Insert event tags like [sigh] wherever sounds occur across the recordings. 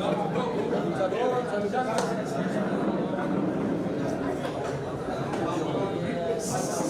चालू हिंदवी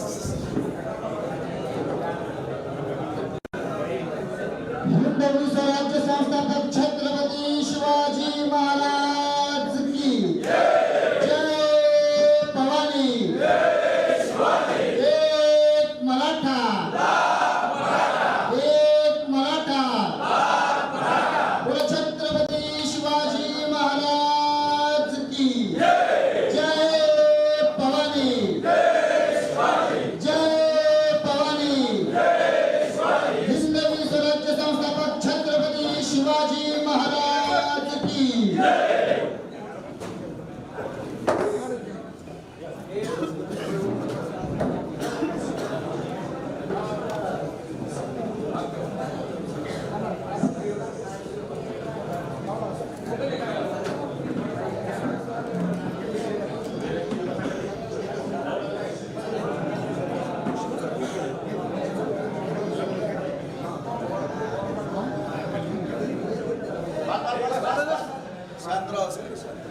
शांतराव सगळे शांत.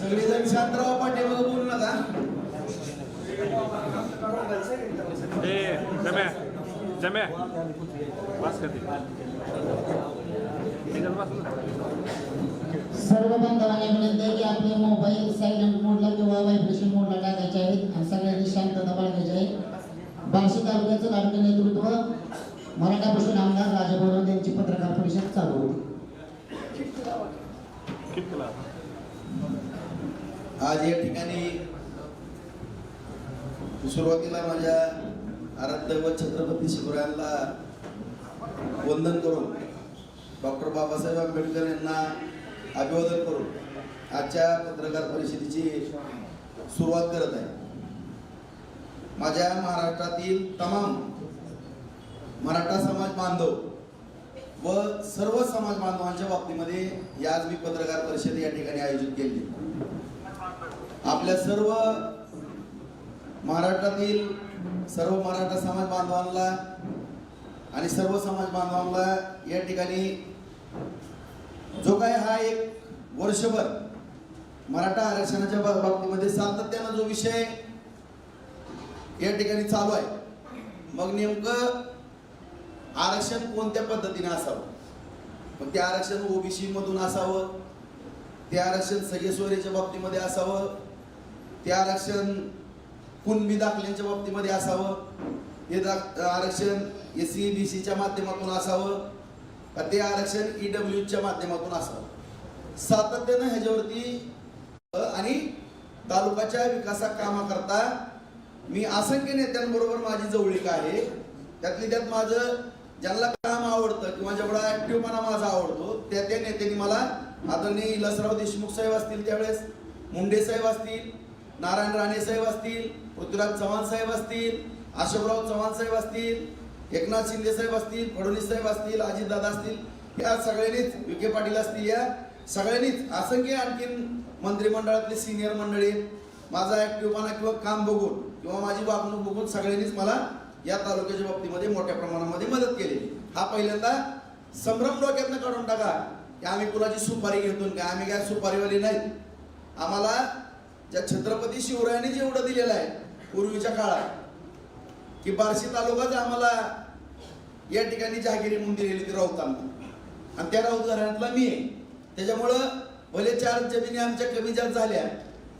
सगळेजण शांतराव पाठीमागं बोलू नका. जम्या जम्या. बस सर्व बांधवांना विनंती आहे की आपले मोबाईल सायलेंट मोडला किंवा व्हायब्रेशन मोडला टाकायचे आहेत. आणि सगळ्यांनी शांतता बाळगायची आहे. बार्शी तालुक्याचं लाडकं नेतृत्व मराठा भूषण आमदार राजा बोरवत यांची पत्रकार परिषद चालू होती. आज या ठिकाणी सुरुवातीला माझ्या आराध्य व छत्रपती शिवरायांना वंदन करून डॉक्टर बाबासाहेब आंबेडकर यांना अभिवादन करून आजच्या पत्रकार परिषदेची सुरुवात करत आहे. माझ्या महाराष्ट्रातील तमाम मराठा समाज बांधव व सर्व समाज बांधवांच्या बाबतीमध्ये ही आज मी पत्रकार परिषद या ठिकाणी आयोजित केली. आपल्या सर्व महाराष्ट्रातील सर्व मराठा समाज बांधवांना आणि सर्व समाज बांधवांना या ठिकाणी जो काय हा एक वर्षभर मराठा आरक्षणाच्या बाबतीमध्ये सातत्यानं जो विषय या ठिकाणी चालू आहे मग नेमकं आरक्षण कोणत्या पद्धतीने असावं? मग ते आरक्षण ओबीसी मधून असावं ते आरक्षण सगळेश्वरीच्या बाबतीमध्ये असावं ते आरक्षण कुणबी दाखल्यांच्या बाबतीमध्ये असावं हे दाख आरक्षण एस सी बी सीच्या माध्यमातून असावं का ते आरक्षण ई डब्ल्यूच्या माध्यमातून असावं? सातत्यानं ह्याच्यावरती आणि तालुकाच्या विकासा कामाकरता मी असंख्य नेत्यांबरोबर माझी जवळीक आहे त्यातली त्यात माझं ज्यांना काम आवडतं किंवा जेवढा ऍक्टिव्हपणा माझा आवडतो त्या त्या नेत्यांनी मला आदरणीय इलासराव देशमुख साहेब असतील त्यावेळेस मुंडे साहेब असतील नारायण राणे साहेब असतील पृथ्वीराज चव्हाण साहेब असतील अशोकराव चव्हाण साहेब असतील एकनाथ शिंदे साहेब असतील फडणवीस साहेब असतील अजितदादा असतील या सगळ्यांनीच विखे पाटील असतील या सगळ्यांनीच असंख्य आणखीन मंत्रिमंडळातले सिनियर मंडळी माझा ऍक्टिव्हपणा किंवा काम बघून किंवा माझी वागणूक बघून सगळ्यांनीच मला या तालुक्याच्या बाबतीमध्ये मोठ्या प्रमाणामध्ये मदत केली. हा पहिल्यांदा संभ्रम डोक्यातनं काढून टाका. की आम्ही कुणाची सुपारी घेतो का आम्ही काय सुपारीवाली नाहीत आम्हाला ज्या छत्रपती शिवरायांनी जेवढं दिलेलं आहे पूर्वीच्या काळात की बार्शी तालुकाच आम्हाला या ठिकाणी जहागिरी म्हणून दिलेली ती राऊतांना आणि त्या राऊत घराण्यातला मी आहे. त्याच्यामुळं भले चार जमिनी आमच्या कमी जास्त झाल्या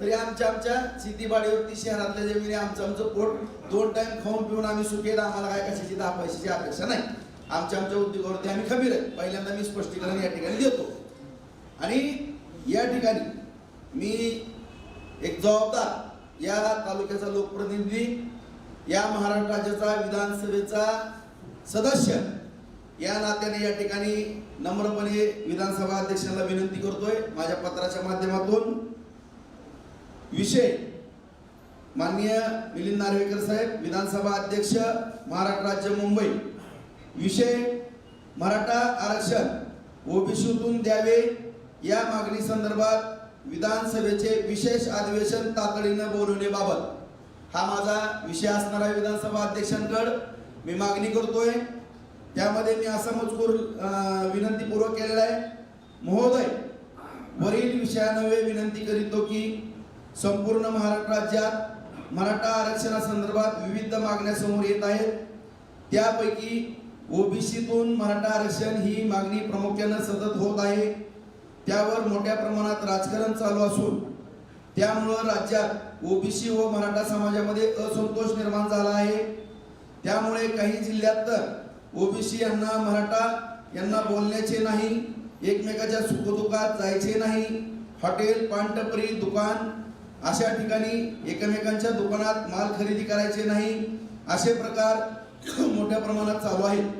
तरी आमच्या आमच्या शेतीबाडीवरती शहरातल्या जमिनी आमचं आमचं पोट दोन टाइम खाऊन पिऊन आम्ही सुखेल आम्हाला काय कशाची दहा पैशाची अपेक्षा नाही. आमच्या आमच्या उद्योगावरती आम्ही खबीर आहे पहिल्यांदा मी स्पष्टीकरण या ठिकाणी देतो. आणि या ठिकाणी मी एक जबाबदार या तालुक्याचा लोकप्रतिनिधी या महाराष्ट्र राज्याचा विधानसभेचा सदस्य या नात्याने या ठिकाणी नम्रपणे विधानसभा अध्यक्षांना विनंती करतोय. माझ्या पत्राच्या माध्यमातून विषय. माननीय मिलिंद नार्वेकर साहेब विधानसभा अध्यक्ष महाराष्ट्र राज्य मुंबई. विषय मराठा आरक्षण. ओबीसीतून द्यावे. या मागणी संदर्भात विधानसभेचे विशेष अधिवेशन तातडीनं बोलवण्याबाबत. हा माझा विषय असणार आहे विधानसभा अध्यक्षांकड. मी मागणी करतोय. त्यामध्ये मी असा मजकूर विनंतीपूर्वक केलेला आहे. महोदय वरील विषयानवे विनंती करीतो की संपूर्ण महाराष्ट्र राज्यात मराठा आरक्षणासंदर्भात विविध मागण्या समोर येत आहेत. त्यापैकी ओबीसीतून मराठा आरक्षण ही मागणी प्रामुख्यानं सतत होत आहे. त्यावर मोठ्या प्रमाणात राजकारण चालू असून त्यामुळं राज्यात ओबीसी व मराठा समाजामध्ये असंतोष निर्माण झाला आहे. त्यामुळे काही जिल्ह्यात तर ओबीसी यांना मराठा यांना बोलण्याचे नाही एकमेकाच्या सुखदुःखात जायचे नाही. हॉटेल पानटपरी दुकान अशा ठिकाणी एकमेकांच्या दुकानात माल खरेदी करायचे नाही असे प्रकार [coughs] मोठ्या प्रमाणात चालू आहेत.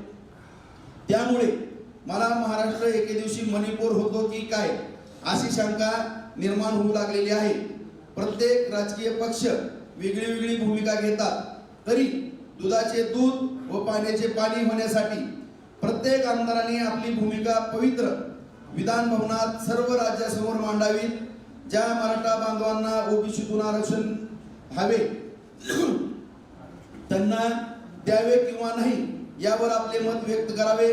त्यामुळे मला महाराष्ट्र एके दिवशी मणिपूर होतो की काय अशी शंका निर्माण होऊ लागलेली आहे. प्रत्येक राजकीय पक्ष वेगळी वेगळी भूमिका घेतात. तरी दुधाचे दूध व पाण्याचे पाणी होण्यासाठी प्रत्येक आमदारांनी आपली भूमिका पवित्र विधान भवनात सर्व राज्यासमोर मांडावी ज्या मराठा बांधवांना ओबीसीतून आरक्षण हवे त्यांना द्यावे किंवा नाही यावर आपले मत व्यक्त करावे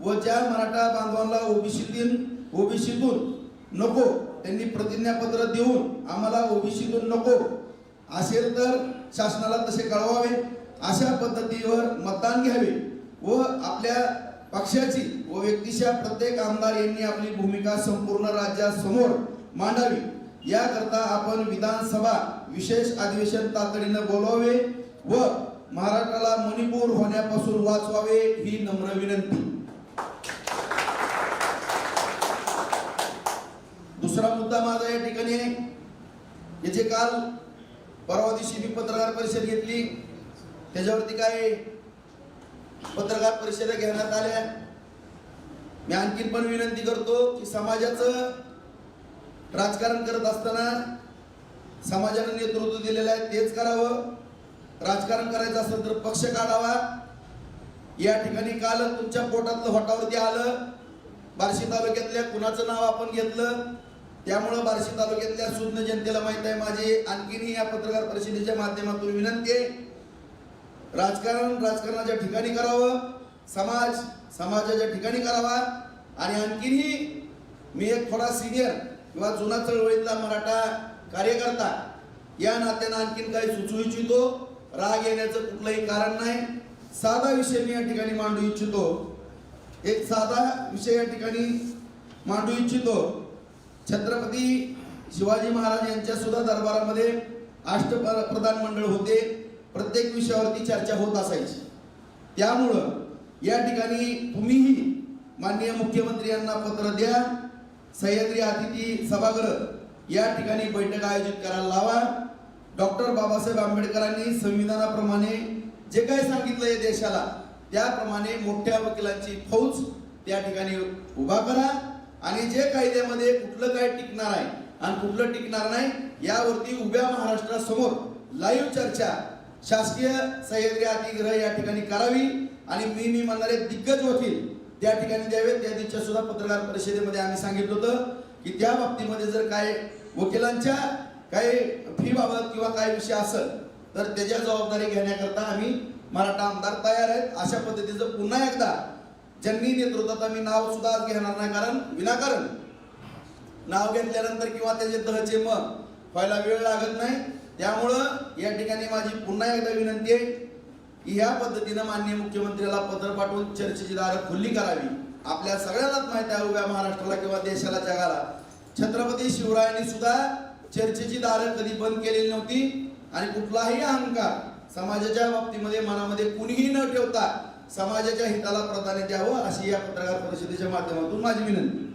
व ज्या मराठा बांधवांना ओबीसीतून ओबीसीतून नको त्यांनी प्रतिज्ञापत्र देऊन आम्हाला ओबीसीतून नको असेल तर शासनाला तसे कळवावे अशा पद्धतीवर मतदान घ्यावे व आपल्या पक्षाची व व्यक्तीच्या प्रत्येक आमदार यांनी आपली भूमिका संपूर्ण राज्यासमोर मांडावी. याकरता आपण विधानसभा विशेष अधिवेशन तातडीनं बोलवावे व महाराष्ट्राला मणिपूर होण्यापासून वाचवावे ही नम्र विनंती. दुसरा मुद्दा माझा या ठिकाणी आहे. याचे काल परवा दिवशी मी पत्रकार परिषद घेतली. त्याच्यावरती काय पत्रकार परिषदा घेण्यात आल्या. मी आणखीन पण विनंती करतो की समाजाचं राजकारण करत असताना समाजाने नेतृत्व दिलेलं आहे तेच करावं. राजकारण करायचं असेल तर पक्ष काढावा. या ठिकाणी काल तुमच्या पोटातलं होटावरती आलं. बार्शी तालुक्यातल्या कुणाचं नाव आपण घेतलं? त्यामुळं बार्शी तालुक्यातल्या सुज्ञ जनतेला माहीत आहे. माझी आणखीनही या पत्रकार परिषदेच्या माध्यमातून विनंती आहे. राजकारण राजकारणाच्या ठिकाणी करावं. समाज समाजाच्या ठिकाणी करावा. आणि आणखीनही मी एक थोडा सिनियर किंवा जुना चळवळीतला मराठा कार्यकर्ता या नात्यानं आणखीन काही सुचवू इच्छितो. राग येण्याचं कुठलंही कारण नाही. साधा विषय मी या ठिकाणी मांडू इच्छितो. एक साधा विषय या ठिकाणी मांडू इच्छितो. छत्रपती शिवाजी महाराज यांच्या सुद्धा दरबारामध्ये अष्टप्रधान मंडळ होते. प्रत्येक विषयावरती चर्चा होत असायची. त्यामुळं या ठिकाणी तुम्हीही माननीय मुख्यमंत्री यांना पत्र द्या. सह्याद्री अतिथी सभागृह या ठिकाणी बैठक आयोजित करायला लावा. डॉक्टर बाबासाहेब आंबेडकरांनी संविधानाप्रमाणे जे काही सांगितलं आहे देशाला त्याप्रमाणे मोठ्या वकिलांची फौज त्या ठिकाणी उभा करा. आणि जे कायद्यामध्ये कुठलं काय टिकणार आहे आणि कुठलं टिकणार नाही यावरती उभ्या महाराष्ट्रासमोर लाईव्ह चर्चा शासकीय सह्याद्री अतिग्रह या ठिकाणी करावी. आणि मी मी म्हणणारे दिग्गज वकील त्या ठिकाणी द्यावेत. त्या दिवशी सुद्धा पत्रकार परिषदेमध्ये आम्ही सांगितलं होतं की त्या बाबतीमध्ये जर काय वकिलांच्या काही फी बाबत किंवा काही विषय असेल तर त्याच्या जबाबदारी घेण्याकरता आम्ही मराठा आमदार तयार आहेत. अशा पद्धतीचं पुन्हा एकदा ज्यांनी नेतृत्वात आम्ही नाव सुद्धा आज घेणार नाही कारण विनाकारण नाव घेतल्यानंतर किंवा त्याचे तहचे मग व्हायला वेळ लागत नाही. त्यामुळं या ठिकाणी माझी पुन्हा एकदा विनंती आहे या पद्धतीनं माननीय मुख्यमंत्र्याला पत्र पाठवून चर्चेची दारं खुल्ली करावी. आपल्या सगळ्यांनाच माहिती आहे उभ्या महाराष्ट्राला किंवा देशाला जगाला. छत्रपती शिवरायांनी सुद्धा चर्चेची दारं कधी बंद केलेली नव्हती. आणि कुठलाही अहंकार समाजाच्या बाबतीमध्ये मनामध्ये कुणीही न ठेवता समाजाच्या हिताला प्राधान्य द्यावं अशी या पत्रकार परिषदेच्या माध्यमातून माझी विनंती.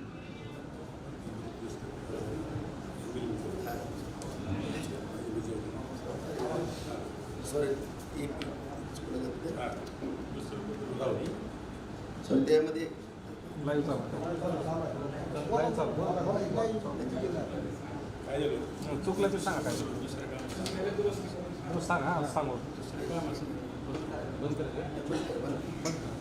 Sorry. सॉरी त्यामध्ये चालू चालू चुकलं ते सांगा काय. सांगा सांगू. बंद करायचं